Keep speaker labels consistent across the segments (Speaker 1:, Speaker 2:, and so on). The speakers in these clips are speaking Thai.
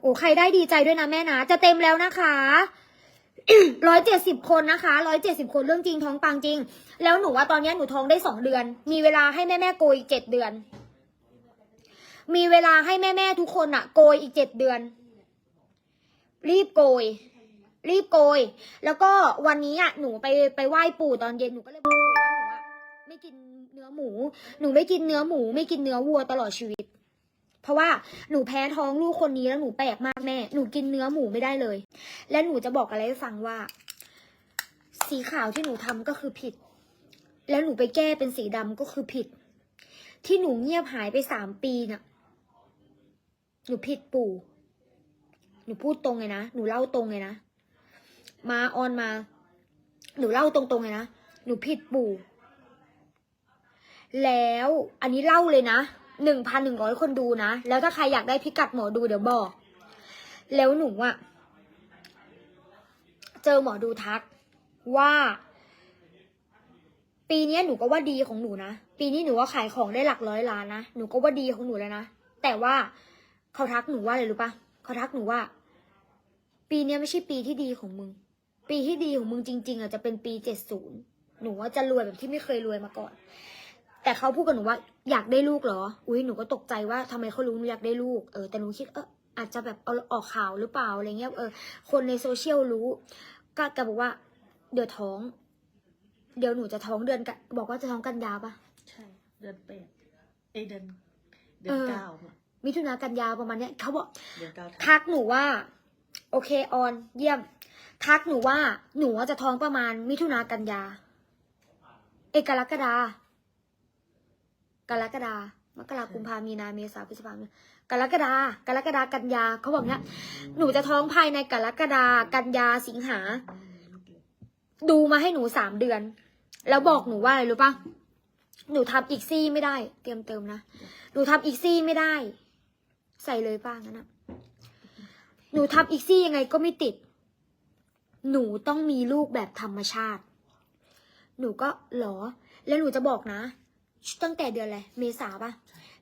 Speaker 1: โอ้ใครได้ดีใจด้วยนะแม่นะ จะเต็มแล้วนะคะร้อยเจ็ดสิบคนนะคะร้อยเจ็ดสิบคนเรื่องจริงท้องปังจริง แล้วหนูว่าตอนนี้หนูท้องได้สองเดือน มีเวลาให้แม่แม่โกยอีกเจ็ดเดือน มีเวลาให้แม่แม่ทุกคนอะโกยอีกเจ็ดเดือน รีบโกย รีบโกย แล้วก็วันนี้อะหนูไปไปไหว้ปู่ตอนเย็นหนูก็เลยบอกปู่ว่าหนูอะไม่กินเนื้อหมู หนูไม่กินเนื้อหมู ไม่กินเนื้อวัวตลอดชีวิต เพราะว่าหนูแพ้ท้องลูกคนนี้แล้วหนูแปลกมากแม่ หนูกินเนื้อหมูไม่ได้เลย และหนูจะบอกอะไรให้ฟังว่า สีขาวที่หนูทำก็คือผิด แล้วหนูไปแก้เป็นสีดำก็คือผิด ที่หนูเงียบหายไปสามปีน่ะ หนูผิดปู่ หนูพูดตรงเลยนะ หนูเล่าตรงเลยนะ มาออนมา หนูเล่าตรงๆเลยนะ หนูผิดปู่แล้วอันนี้เล่าเลยนะ หนึ่งพันหนึ่งร้อยคนดูนะ แล้วถ้าใครอยากได้พิกัดหมอดูเดี๋ยวบอก แล้วหนูอะเจอหมอดูทักว่า ปีนี้หนูก็ว่าดีของหนูนะ ปีนี้หนูว่าขายของได้หลักร้อยล้านนะ หนูก็ว่าดีของหนูแล้วนะ แต่ว่าเขาทักหนูว่าอะไรรู้ปะเขาทักหนูว่า ปีนี้ไม่ใช่ปีที่ดีของมึง ปีที่ดีของมึงจริง ๆอะจะเป็นปีเจ็ดศูนย์หนูว่าจะรวยแบบที่ไม่เคยรวยมาก่อน แต่เขาพูดกับหนูว่า อยากได้ลูกเหรอ อุ้ยหนูก็ตกใจว่าทำไมเขารู้หนูอยากได้ลูก เออ แต่หนูคิด เอออาจจะแบบเอาออกข่าวหรือเปล่าอะไรเงี้ย เออ คนในโซเชียลรู้ ก็แกบอกว่า เดี๋ยวท้อง เดี๋ยวหนูจะท้องเดือนกันบอกว่าจะท้องกันยาปะ
Speaker 2: ใช่ เดือนแปดเอยเดือนเดือ
Speaker 1: เอนอ
Speaker 2: เก้าอะ
Speaker 1: มิถุนากันยาประมาณเนี้ยเขาบอก
Speaker 2: เดือนเก้าทั
Speaker 1: ทักหนูว่า โอเคออน เยี่ยม ทักหนูว่า หนูจะท้องประมาณ มิถุนากันยา เอยกรกฎา กรกฎามกรากุมภามีนาเมษาพฤษภาคมกรกฎากรกฎากันยาเขาบอกเนี้ยหนูจะท้องภายในกรกฎากันยาสิงหา ดูมาให้หนูสามเดือน แล้วบอกหนูว่าอะไรรู้ปะหนูทำอีกซี่ไม่ได้ เตรียมเติมนะหนูทำอีกซี่ไม่ได้ ใส่เลยป้างั้นนะหนูทำอีกซี่ยังไงก็ไม่ติด หนูต้องมีลูกแบบธรรมชาติ หนูก็หรอ แล้วหนูจะบอกนะ ตั้งแต่เดือนอะไรเมษาปะ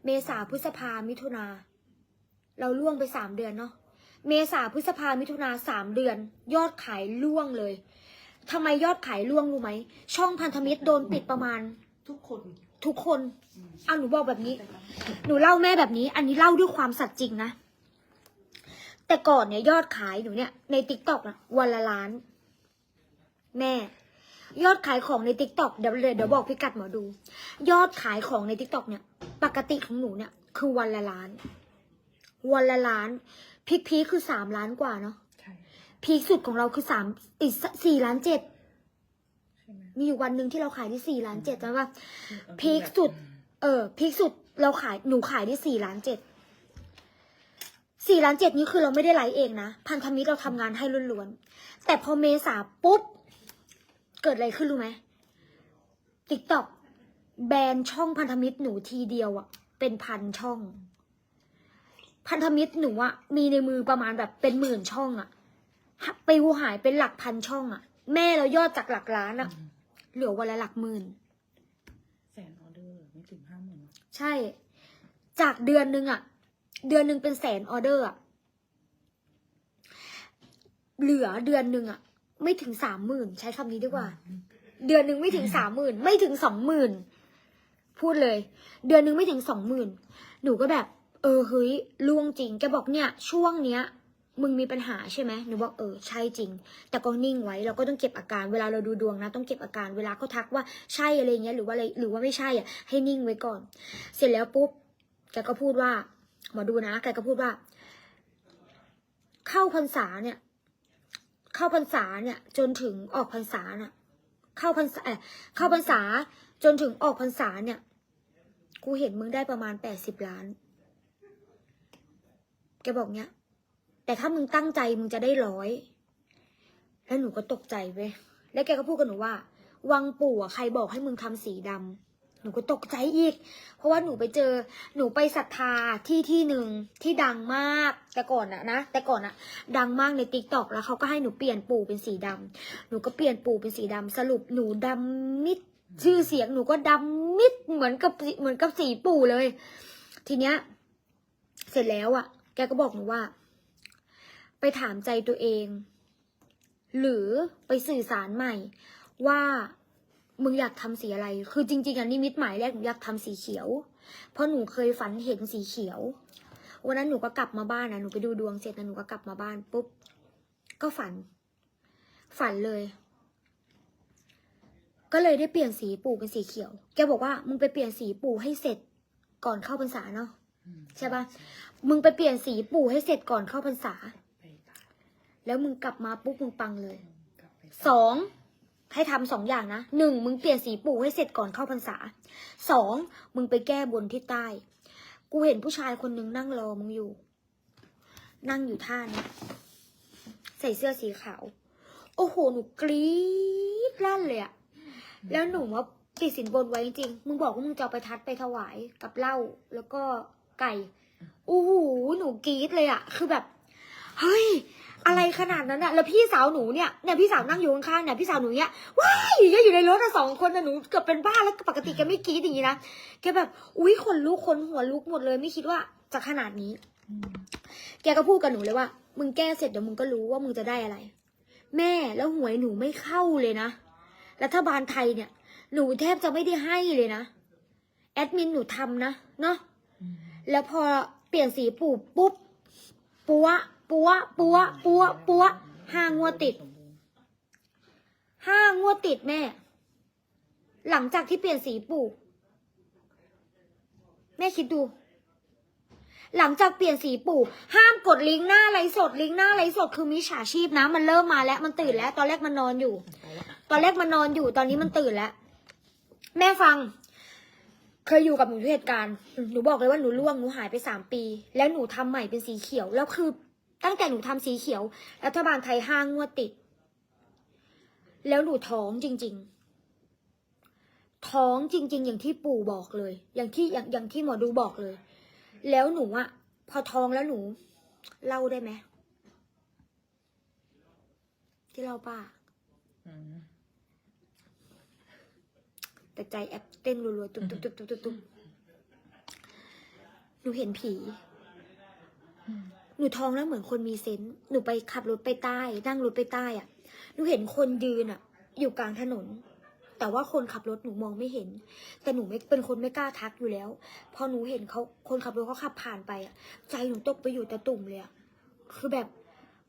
Speaker 1: เมษาพฤษภามิถุนา เราล่วงไปสามเดือนเนาะเมษาพฤษภามิถุนาสามเดือน ยอดขายล่วงเลยทำไมยอดขายล่วงรู้ไหมช่องพันธมิตรโดนปิดประมาณ
Speaker 2: ทุกคน
Speaker 1: ทุกคนอะหนูบอกแบบนี้ หนูเล่าแม่แบบนี้ อันนี้เล่าด้วยความสัตย์จริงนะ แต่ก่อนเนี่ยยอดขายหนูเนี่ยในติ๊กต็อกนะวันละล้าน แม่ ยอดขายของในติ๊กต็อกเดี๋ยวเดี๋ยวบอกพิกัดหมอดู ยอดขายของในติ๊กต็อกเนี่ย ปกติของหนูเนี่ย คือวันละล้าน วันละล้านพีคพีคคือสามล้านกว่าเนาะ
Speaker 2: ใช่
Speaker 1: พีคสุดของเราคือสามอีกสี่ล้านเจ็ด
Speaker 2: ใช่ไหม
Speaker 1: มีอยู่วันหนึ่งที่เราขายที่สี่ล้านเจ็ดจำป่ะ
Speaker 2: เอา
Speaker 1: พีคสุด เออพีคสุดเราขายหนูขายได้สี่ล้านเจ็ดสี่ล้านเจ็ดนี้คือเราไม่ได้ไลฟ์เองนะ พันธมิตรเราทำงานให้ล้วนๆแต่พอเมษาปุ๊บ เกิดอะไรขึ้นรู้ไหมติ๊กต็อกแบนช่องพันธมิตรหนูทีเดียวอะเป็นพันช่อง พันธมิตรหนูอะมีในมือประมาณแบบเป็นหมื่นช่องอะไปวหายเป็นหลักพันช่องอะแม่เรายอดจากหลักล้านอะเหลือวันละหลักหมื่น
Speaker 2: แสนออเดอร์ไม่ถึงห้าหมื่น
Speaker 1: ใช่ จากเดือนหนึ่งอะเดือนหนึ่งเป็นแสนออเดอร์อะเหลือเดือนหนึ่งอะ ไม่ถึงสามหมื่นใช้คำนี้ดีกว่า เดือนหนึ่งไม่ถึงสามหมื่นไม่ถึงสองหมื่นพูดเลย เดือนหนึ่งไม่ถึงสองหมื่นหนูก็แบบ เออเฮ้ยล่วงจริงแกบอกเนี่ย ช่วงเนี้ย มึงมีปัญหาใช่ไหมหนูบอกเออใช่จริง แต่ก็นิ่งไว้เราก็ต้องเก็บอาการเวลาเราดูดวงนะ ต้องเก็บอาการเวลาเขาทักว่าใช่อะไรเงี้ยหรือว่าอะไรหรือว่าไม่ใช่อะให้นิ่งไว้ก่อน เสร็จแล้วปุ๊บแกก็พูดว่าหมอดูนะแกก็พูดว่า เข้าพรรษาเนี่ย เข้าพรรษาเนี่ย จนถึงออกพรรษาน่ะ เข้าพรรษาเออเข้าพรรษาจนถึงออกพรรษาเนี่ย กูเห็นมึงได้ประมาณแปดสิบล้าน แกบอกเนี้ย แต่ถ้ามึงตั้งใจมึงจะได้ร้อย แล้วหนูก็ตกใจเว้ย แล้วแกก็พูดกับหนูว่า วังปู่อะใครบอกให้มึงทำสีดำ หนูก็ตกใจอีก เพราะว่าหนูไปเจอ หนูไปศรัทธาที่ที่หนึ่งที่ดังมาก แต่ก่อนอะนะ แต่ก่อนอะดังมากในติ๊กต็อกแล้วเขาก็ให้หนูเปลี่ยนปู่เป็นสีดำหนูก็เปลี่ยนปู่เป็นสีดำสรุปหนูดำมิด ชื่อเสียงหนูก็ดำมิดเหมือนกับเหมือนกับสีปู่เลย ทีเนี้ย เสร็จแล้วอะแกก็บอกหนูว่า ไปถามใจตัวเอง หรือไปสื่อสารใหม่ว่า มึงอยากทำสีอะไร คือจริง ๆอันนิมิตหมายแรกหนูอยากทำสีเขียว เพราะหนูเคยฝันเห็นสีเขียว วันนั้นหนูก็กลับมาบ้านนะหนูไปดูดวงเสร็จนะหนูก็กลับมาบ้านปุ๊บ ก็ฝัน ฝันเลย ก็เลยได้เปลี่ยนสีปู่เป็นสีเขียว แกบอกว่ามึงไปเปลี่ยนสีปู่ให้เสร็จก่อนเข้าพรรษาเนาะใช่ปะมึงไปเปลี่ยนสีปู่ให้เสร็จก่อนเข้าพรรษา
Speaker 2: ไปตาม
Speaker 1: แล้วมึงกลับมาปุ๊บมึงปังเลย
Speaker 2: กลับไป
Speaker 1: สอง ให้ทำสองอย่างนะหนึ่งมึงเปลี่ยนสีปู่ให้เสร็จก่อนเข้าพรรษาสองมึงไปแก้บนที่ใต้ กูเห็นผู้ชายคนหนึงนั่งรอมึงอยู่ นั่งอยู่ท่านี้ใส่เสื้อสีขาว โอ้โห หนูกรี๊ดลั่นเลยอะแล้วหนูว่าติดสินบนไว้จริงมึงบอกว่ามึงจะไปทัดไปถวายกับเหล้าแล้วก็ไก่ โอ้โห หนูกรี๊ดเลยอะคือแบบ เฮ้ย อะไรขนาดนั้นอะแล้วพี่สาวหนูเนี่ยเนี่ยพี่สาวนั่งอยู่ข้างๆเนี่ยพี่สาวหนูเนี่ยว้ายอยู่อยู่ในรถอะสองคนนะหนูเกือบเป็นบ้าแล้วปกติแกไม่กรี๊ดอย่างงี้นะแกแบบอุ้ยขนลุกขนหัวลุกหมดเลยไม่คิดว่าจะขนาดนี้ แกก็พูดกับหนูเลยว่า มึงแก้เสร็จเดี๋ยวมึงก็รู้ว่ามึงจะได้อะไร แม่แล้วหวยหนูไม่เข้าเลยนะรัฐบาลไทยเนี่ย หนูแทบจะไม่ได้ให้เลยนะแอดมินหนูทำนะเนาะแล้วพอเปลี่ยนสีปู่ปุ๊บปัว ปัวปัวปัวปัวห้างวดติด ห้างวดติดแม่ หลังจากที่เปลี่ยนสีปู่ แม่คิดดู หลังจากเปลี่ยนสีปู่ ห้ามกดลิงก์หน้าไลฟ์สด ลิงก์หน้าไลฟ์สดคือมิจฉาชีพนะ มันเริ่มมาแล้ว มันตื่นแล้ว ตอนแรกมันนอนอยู่ ตอนแรกมันนอนอยู่ ตอนนี้มันตื่นแล้ว แม่ฟังเคยอยู่กับหนูที่เหตุการณ์ หนูบอกเลยว่าหนูล่วง หนูหายไปสามปี แล้วหนูทำใหม่เป็นสีเขียว แล้วคือ ตั้งแต่หนูทำสีเขียว รัฐบาลไทยห้างงวดติด แล้วหนูท้องจริง ๆ ท้องจริง ๆ อย่างที่ปู่บอกเลย อย่างที่อย่างอย่างที่หมอดูบอกเลย แล้วหนูอะพอท้องแล้วหนู เล่าได้ไหมที่เล่าป้า
Speaker 2: อืม
Speaker 1: แต่ใจแอบเต้นรัวๆตุ๊บตุ๊บตุ๊บตุ๊บตุ๊บตุ๊บหนูเห็นผี
Speaker 2: อืม
Speaker 1: หนูท้องแล้วเหมือนคนมีเซนส์หนูไปขับรถไปใต้ นั่งรถไปใต้อะหนูเห็นคนยืนอะอยู่กลางถนน แต่ว่าคนขับรถหนูมองไม่เห็น แต่หนูไม่เป็นคนไม่กล้าทักอยู่แล้ว พอหนูเห็นเขาคนขับรถเขาขับผ่านไปอะใจหนูตกไปอยู่ต่ตุ่มเลยอะคือแบบ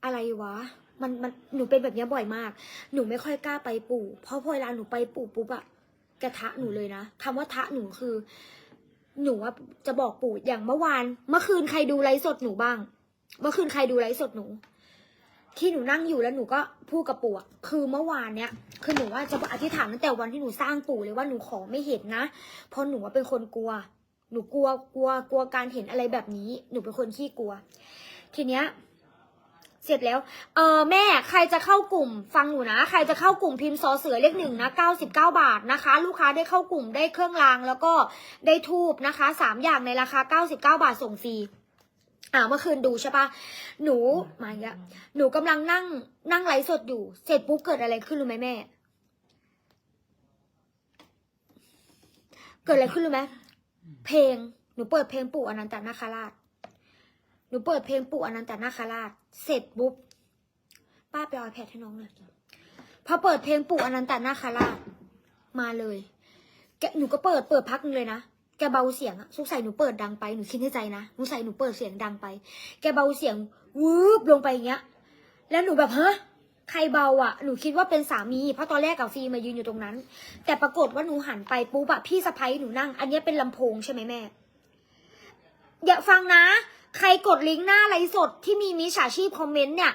Speaker 1: อะไรวะ มันมันหนูเป็นแบบนี้บ่อยมาก หนูไม่ค่อยกล้าไปปู่ เพราะพอเวลาหนูไปปู่ปุ๊บอะแกทะหนูเลยนะคำว่าทะหนูคือ หนูว่าจะบอกปู่อย่างเมื่อวาน เมื่อคืนใครดูไลฟ์สดหนูบ้าง เมื่อคืนใครดูไลฟ์สดหนู ที่หนูนั่งอยู่แล้วหนูก็พูดกับปู่อะคือเมื่อวานเนี้ยคือหนูว่าจะอธิษฐานตั้งแต่วันที่หนูสร้างปู่เลยว่าหนูขอไม่เห็นนะเพราะหนูว่าเป็นคนกลัว หนูกลัวกลัวกลัวการเห็นอะไรแบบนี้ หนูเป็นคนขี้กลัว ทีเนี้ยเสร็จแล้ว เออแม่ใครจะเข้ากลุ่ม ฟังหนูนะ ใครจะเข้ากลุ่มพิมพ์ซอเสือเลขหนึ่งนะเก้าสิบเก้าบาทนะคะ ลูกค้าได้เข้ากลุ่มได้เครื่องรางแล้วก็ได้ทูบนะคะสามอย่างในราคาเก้าสิบเก้าบาทส่งฟรี อ่าเมื่อคืนดูใช่ปะหนูมาอีกแล้วหนูกำลังนั่งนั่งไลฟ์สดอยู่ เสร็จปุ๊บเกิดอะไรขึ้นรู้ไหมแม่ เกิดอะไรขึ้นรู้ไหมเพลงหนูเปิดเพลงปู่อนันตนาคราช หนูเปิดเพลงปู่อนันตนาคราช เสร็จปุ๊บป้าไปเอาแพดให้น้องเลยพอเปิดเพลงปู่อนันตนาคราชมาเลยแกหนูก็เปิดเปิดพักนึงเลยนะ แกเบาเสียงอะสงสัยหนูเปิดดังไปหนูคิดในใจนะสงสัยหนูเปิดเสียงดังไป แกเบาเสียงวืบลงไปอย่างเงี้ย แล้วหนูแบบฮะใครเบาอะหนูคิดว่าเป็นสามี เพราะตอนแรกกับฟีมายืนอยู่ตรงนั้น แต่ปรากฏว่าหนูหันไปปุ๊บอะพี่สะพ้ยหนูนั่ง อันนี้เป็นลำโพงใช่ไหมแม่ อย่าฟังนะ ใครกดลิงก์หน้าไลฟ์สดที่มีมิจฉาชีพคอมเมนต์เนี่ย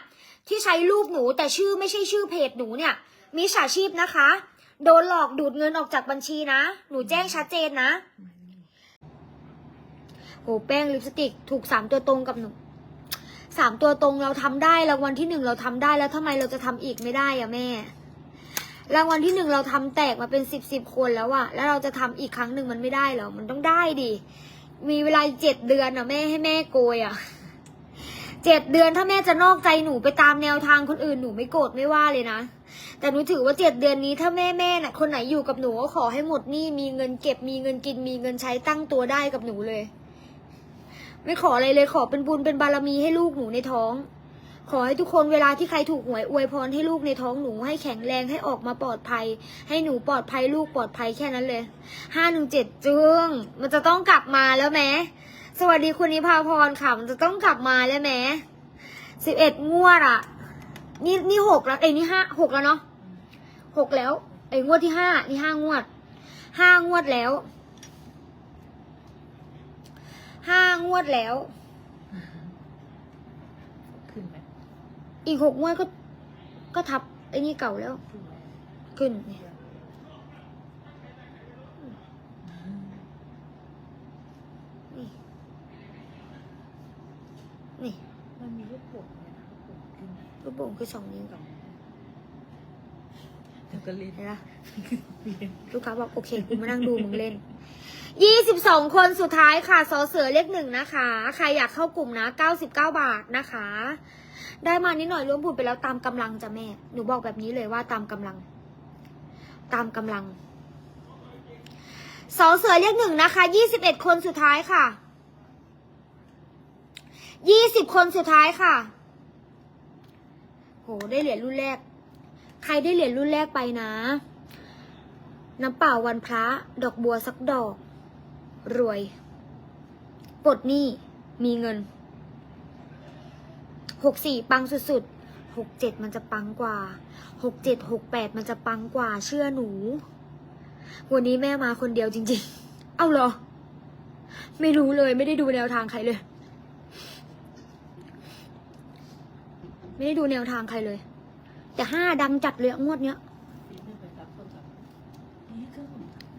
Speaker 1: ที่ใช้รูปหนูแต่ชื่อไม่ใช่ชื่อเพจหนูเนี่ยมิจฉาชีพนะคะ โดนหลอกดูดเงินออกจากบัญชีนะ หนูแจ้งชัดเจนนะ โหแป้งลิปสติกถูกสามตัวตรงกับหนูสามตัวตรงเราทำได้รางวัลที่หนึ่งเราทำได้แล้วทำไมเราจะทำอีกไม่ได้อะแม่ รางวัลที่หนึ่งเราทำแตกมาเป็นสิบสิบคนแล้วอะแล้วเราจะทำอีกครั้งหนึ่งมันไม่ได้หรอมันต้องได้ดิมีเวลาเจ็ดเดือนอะแม่ให้แม่โกยอะเจ็ดเดือนถ้าแม่จะนอกใจหนูไปตามแนวทางคนอื่นหนูไม่โกรธไม่ว่าเลยนะ แต่หนูถือว่าเจ็ดเดือนนี้ถ้าแม่แม่น่ะคนไหนอยู่กับหนูก็ขอให้หมดหนี้มีเงินเก็บมีเงินกินมีเงินใช้ตั้งตัวได้กับหนูเลย ไม่ขออะไรเลยขอเป็นบุญเป็นบารมีให้ลูกหนูในท้อง ขอให้ทุกคนเวลาที่ใครถูกหวยอวยพรให้ลูกในท้องหนูให้แข็งแรงให้ออกมาปลอดภัย ให้หนูปลอดภัยลูกปลอดภัยแค่นั้นเลยห้าหนึ่งเจ็ดจึงมันจะต้องกลับมาแล้วแม้สวัสดีคุณนิพาพรค่ะ มันจะต้องกลับมาแล้วแม้สิบเอ็ดงวดอะนี่นี่หกแล้วเอ้ยนี่ห้าหกแล้วเนาะหกแล้วไอ้ยงวดที่ห้านี่ห้างวดห้างวดแล้ว ห้างวดแล้ว
Speaker 2: ขึ้นไหม
Speaker 1: อีกหกงวดก็ ก็ทับไอ้นี่เก่าแล้ว
Speaker 2: ขึ้นไหม
Speaker 1: ขึ้นเนี่ยนี่ นี่
Speaker 2: มันมีลูกโป่งเนี่ยนะลูกโป่งขึ้น
Speaker 1: ลูกโป่งคือสองนิ้ว
Speaker 2: สองเดี๋ยวก็เล่น
Speaker 1: เห็นปะ
Speaker 2: เรียน
Speaker 1: ลูกค้าบอกโอเคกูมานั่งดูมึงเล่น ยี่สิบสองคนสุดท้ายค่ะสอเสือเลขหนึ่งนะคะ ใครอยากเข้ากลุ่มนะเก้าสิบเก้าบาทนะคะ ได้มานิดหน่อยรวมบุญไปแล้วตามกำลังจ้ะแม่ หนูบอกแบบนี้เลยว่าตามกำลัง ตามกำลังสอเสือเลขหนึ่งนะคะยี่สิบเอ็ดคนสุดท้ายค่ะยี่สิบคนสุดท้ายค่ะ โห ได้เหรียญรุ่นแรก ใครได้เหรียญรุ่นแรกไปนะ น้ำเปล่าวันพระ ดอกบัวสักดอก รวยปลดหนี้มีเงินหกสี่ปังสุดๆหกเจ็ดมันจะปังกว่าหกเจ็ดหกแปดมันจะปังกว่า เชื่อหนู วันนี้แม่มาคนเดียวจริง ๆ เอ้าเหรอ ไม่รู้เลยไม่ได้ดูแนวทางใครเลย ไม่ได้ดูแนวทางใครเลย แต่ห้าดังจัดเลยงวดเนี้ย
Speaker 2: ปีนไปรับคนกับนี่ก็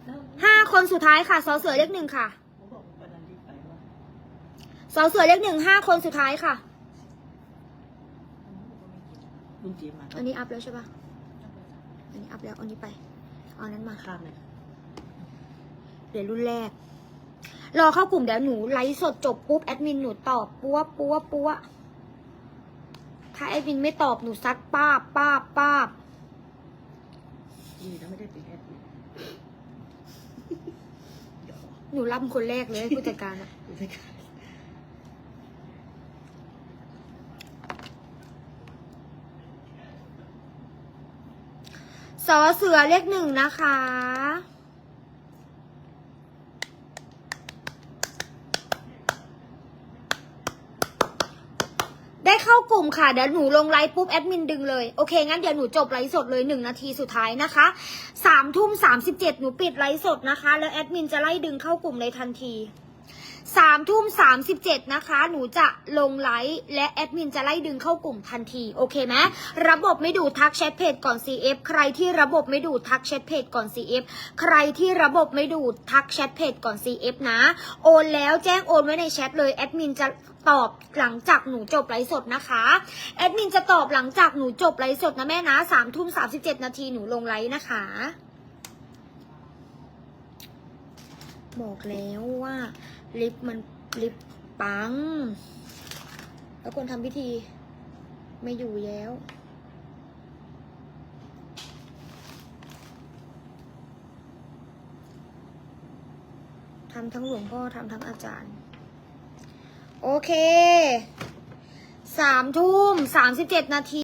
Speaker 2: แล้ว
Speaker 1: ห้า คนสุดท้ายค่ะสอเสือเลขหนึ่งค่ะ
Speaker 2: ผมบอกว่าปนันรีบไปว่า
Speaker 1: สอเสือเลขหนึ่งห้าคนสุดท้ายค่ะ
Speaker 2: ลุงจีมา
Speaker 1: อันนี้อัพแล้วใช่ปะอันนี้อัพแล้วเอานี้ไป เอานั้นมา
Speaker 2: ข้ามเลย
Speaker 1: เหรียญรุ่นแรก รอเข้ากลุ่มเดี๋ยวหนูไลฟ์สดจบปุ๊บแอดมินหนูตอบปัวปัวปัวถ้าแอดมินไม่ตอบหนูซัดป้าบป้าบป้าบ
Speaker 2: นี่แล้วไม่ได้เป็นแอดมินเดี๋ยว
Speaker 1: หนูรับคนแรกเลยผู้จัดการอะ
Speaker 2: ดูสิค่ะ
Speaker 1: สอเสือเลขหนึ่งนะคะ ได้เข้า กลุ่มค่ะ เดี๋ยวหนูลงไลฟ์ปุ๊บแอดมินดึงเลย โอเค งั้นเดี๋ยวหนูจบไลฟ์สดเลยหนึ่งนาทีสุดท้ายนะคะสามทุ่มสามสิบเจ็ดหนูปิดไลฟ์สดนะคะ แล้วแอดมินจะไล่ดึงเข้ากลุ่มเลยทันที สามทุ่มสามสิบเจ็ดนะคะ หนูจะลงไลฟ์และแอดมินจะไล่ดึงเข้ากลุ่มทันที โอเคไหมระบบไม่ดูทักแชทเพจก่อน CF ใครที่ระบบไม่ดูทักแชทเพจก่อน CF ใครที่ระบบไม่ดูทักแชทเพจก่อน CF นะ โอนแล้วแจ้งโอนไว้ในแชทเลยแอดมินจะตอบหลังจากหนูจบไลฟ์สดนะคะแอดมินจะตอบหลังจากหนูจบไลฟ์สดนะแม่นะสามทุ่มสามสิบเจ็ดนาทีหนูลงไลฟ์นะคะ บอกแล้วว่า ลิฟมันลิฟปัง แล้วคนทำพิธี ไม่อยู่แล้ว ทำทั้งหลวงพ่อทำทั้งอาจารย์ โอเค สามทุ่มสามสิบเจ็ดนาที